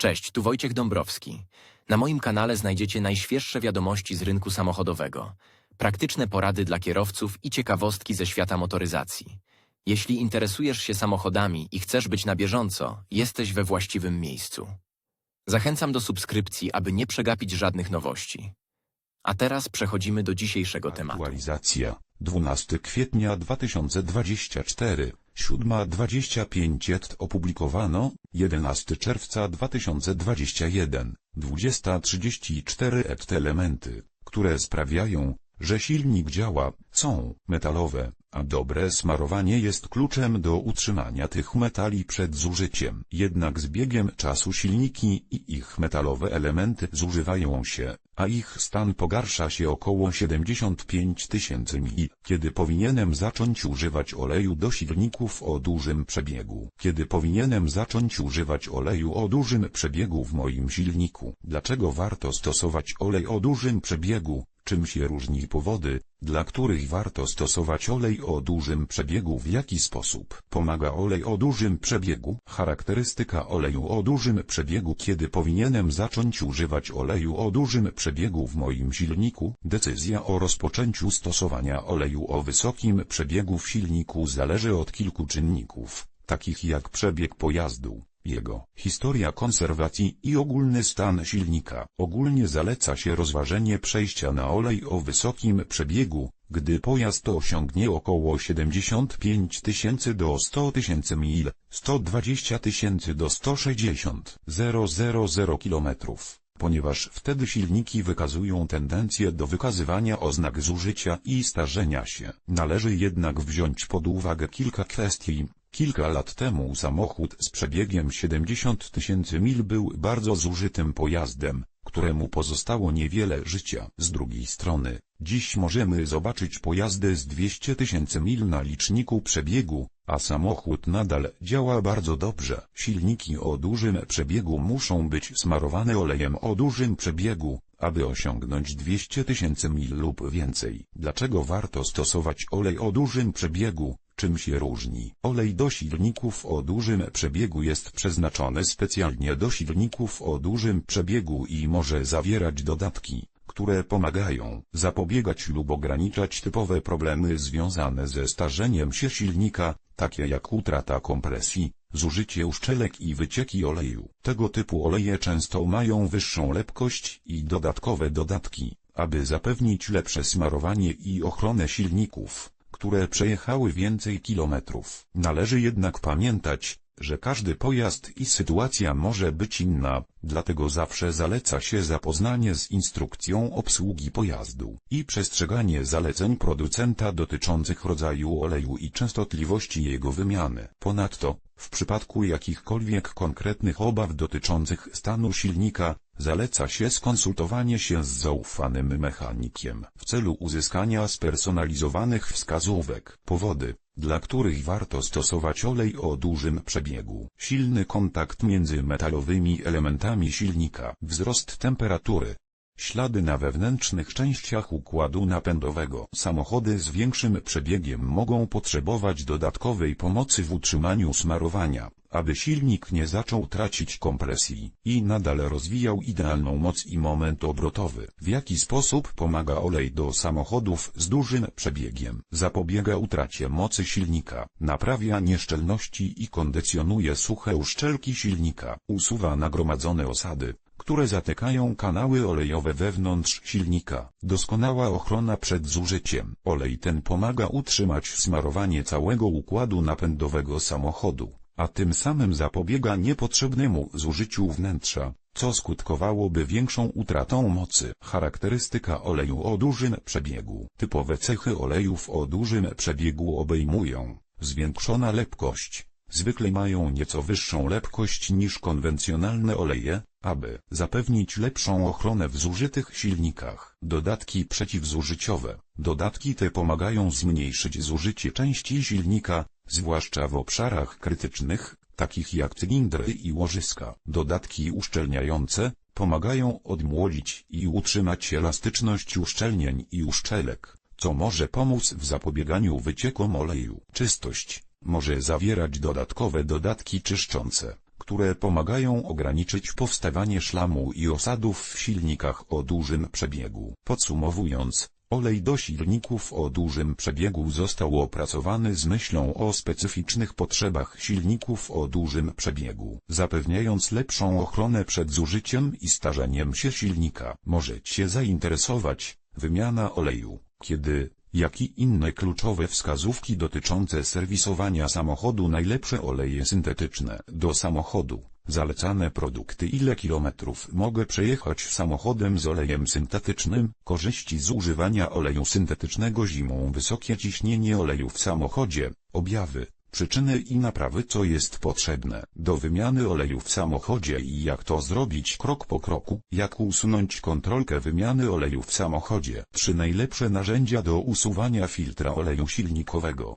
Cześć, tu Wojciech Dąbrowski. Na moim kanale znajdziecie najświeższe wiadomości z rynku samochodowego, praktyczne porady dla kierowców i ciekawostki ze świata motoryzacji. Jeśli interesujesz się samochodami i chcesz być na bieżąco, jesteś we właściwym miejscu. Zachęcam do subskrypcji, aby nie przegapić żadnych nowości. A teraz przechodzimy do dzisiejszego tematu. Aktualizacja 12 kwietnia 2024 7.25 ET opublikowano 11 czerwca 2021 20.34 ET elementy, które sprawiają, że silnik działa, są metalowe, a dobre smarowanie jest kluczem do utrzymania tych metali przed zużyciem. Jednak z biegiem czasu silniki i ich metalowe elementy zużywają się, a ich stan pogarsza się około 75 tysięcy mil. Kiedy powinienem zacząć używać oleju do silników o dużym przebiegu? Kiedy powinienem zacząć używać oleju o dużym przebiegu w moim silniku? Dlaczego warto stosować olej o dużym przebiegu? Czym się różni powody, dla których warto stosować olej o dużym przebiegu w jaki sposób pomaga olej o dużym przebiegu? Charakterystyka oleju o dużym przebiegu Kiedy powinienem zacząć używać oleju o dużym przebiegu w moim silniku? Decyzja o rozpoczęciu stosowania oleju o wysokim przebiegu w silniku zależy od kilku czynników, takich jak przebieg pojazdu, jego historia konserwacji i ogólny stan silnika. Ogólnie zaleca się rozważenie przejścia na olej o wysokim przebiegu, gdy pojazd osiągnie około 75 tysięcy do 100 tysięcy mil, 120 tysięcy do 160 000 kilometrów. Ponieważ wtedy silniki wykazują tendencję do wykazywania oznak zużycia i starzenia się. Należy jednak wziąć pod uwagę kilka kwestii, Kilka lat temu samochód z przebiegiem 70 tysięcy mil był bardzo zużytym pojazdem, któremu pozostało niewiele życia. Z drugiej strony, dziś możemy zobaczyć pojazdy z 200 tysięcy mil na liczniku przebiegu, a samochód nadal działa bardzo dobrze. Silniki o dużym przebiegu muszą być smarowane olejem o dużym przebiegu, aby osiągnąć 200 tysięcy mil lub więcej. Dlaczego warto stosować olej o dużym przebiegu? Czym się różni? Olej do silników o dużym przebiegu jest przeznaczony specjalnie do silników o dużym przebiegu i może zawierać dodatki, które pomagają zapobiegać lub ograniczać typowe problemy związane ze starzeniem się silnika, takie jak utrata kompresji, zużycie uszczelek i wycieki oleju. Tego typu oleje często mają wyższą lepkość i dodatkowe dodatki, aby zapewnić lepsze smarowanie i ochronę silników które przejechały więcej kilometrów. Należy jednak pamiętać, że każdy pojazd i sytuacja może być inna, dlatego zawsze zaleca się zapoznanie z instrukcją obsługi pojazdu i przestrzeganie zaleceń producenta dotyczących rodzaju oleju i częstotliwości jego wymiany. Ponadto, w przypadku jakichkolwiek konkretnych obaw dotyczących stanu silnika, Zaleca się skonsultowanie się z zaufanym mechanikiem w celu uzyskania spersonalizowanych wskazówek. Powody, dla których warto stosować olej o dużym przebiegu. Silny kontakt między metalowymi elementami silnika. Wzrost temperatury. Ślady na wewnętrznych częściach układu napędowego. Samochody z większym przebiegiem mogą potrzebować dodatkowej pomocy w utrzymaniu smarowania, aby silnik nie zaczął tracić kompresji i nadal rozwijał idealną moc i moment obrotowy. W jaki sposób pomaga olej do samochodów z dużym przebiegiem? Zapobiega utracie mocy silnika, naprawia nieszczelności i kondycjonuje suche uszczelki silnika, usuwa nagromadzone osady, które zatykają kanały olejowe wewnątrz silnika. Doskonała ochrona przed zużyciem. Olej ten pomaga utrzymać smarowanie całego układu napędowego samochodu, a tym samym zapobiega niepotrzebnemu zużyciu wnętrza, co skutkowałoby większą utratą mocy. Charakterystyka oleju o dużym przebiegu. Typowe cechy olejów o dużym przebiegu obejmują zwiększona lepkość, zwykle mają nieco wyższą lepkość niż konwencjonalne oleje, aby zapewnić lepszą ochronę w zużytych silnikach. Dodatki przeciwzużyciowe. Dodatki te pomagają zmniejszyć zużycie części silnika, zwłaszcza w obszarach krytycznych, takich jak cylindry i łożyska. Dodatki uszczelniające pomagają odmłodzić i utrzymać elastyczność uszczelnień i uszczelek, co może pomóc w zapobieganiu wyciekom oleju. Czystość może zawierać dodatkowe dodatki czyszczące, które pomagają ograniczyć powstawanie szlamu i osadów w silnikach o dużym przebiegu. Podsumowując, olej do silników o dużym przebiegu został opracowany z myślą o specyficznych potrzebach silników o dużym przebiegu, zapewniając lepszą ochronę przed zużyciem i starzeniem się silnika. Możecie zainteresować wymiana oleju, kiedy, jak i inne kluczowe wskazówki dotyczące serwisowania samochodu najlepsze oleje syntetyczne do samochodu, zalecane produkty ile kilometrów mogę przejechać samochodem z olejem syntetycznym, korzyści z używania oleju syntetycznego zimą. Wysokie ciśnienie oleju w samochodzie, objawy, przyczyny i naprawy co jest potrzebne do wymiany oleju w samochodzie i jak to zrobić krok po kroku, jak usunąć kontrolkę wymiany oleju w samochodzie. Trzy najlepsze narzędzia do usuwania filtra oleju silnikowego.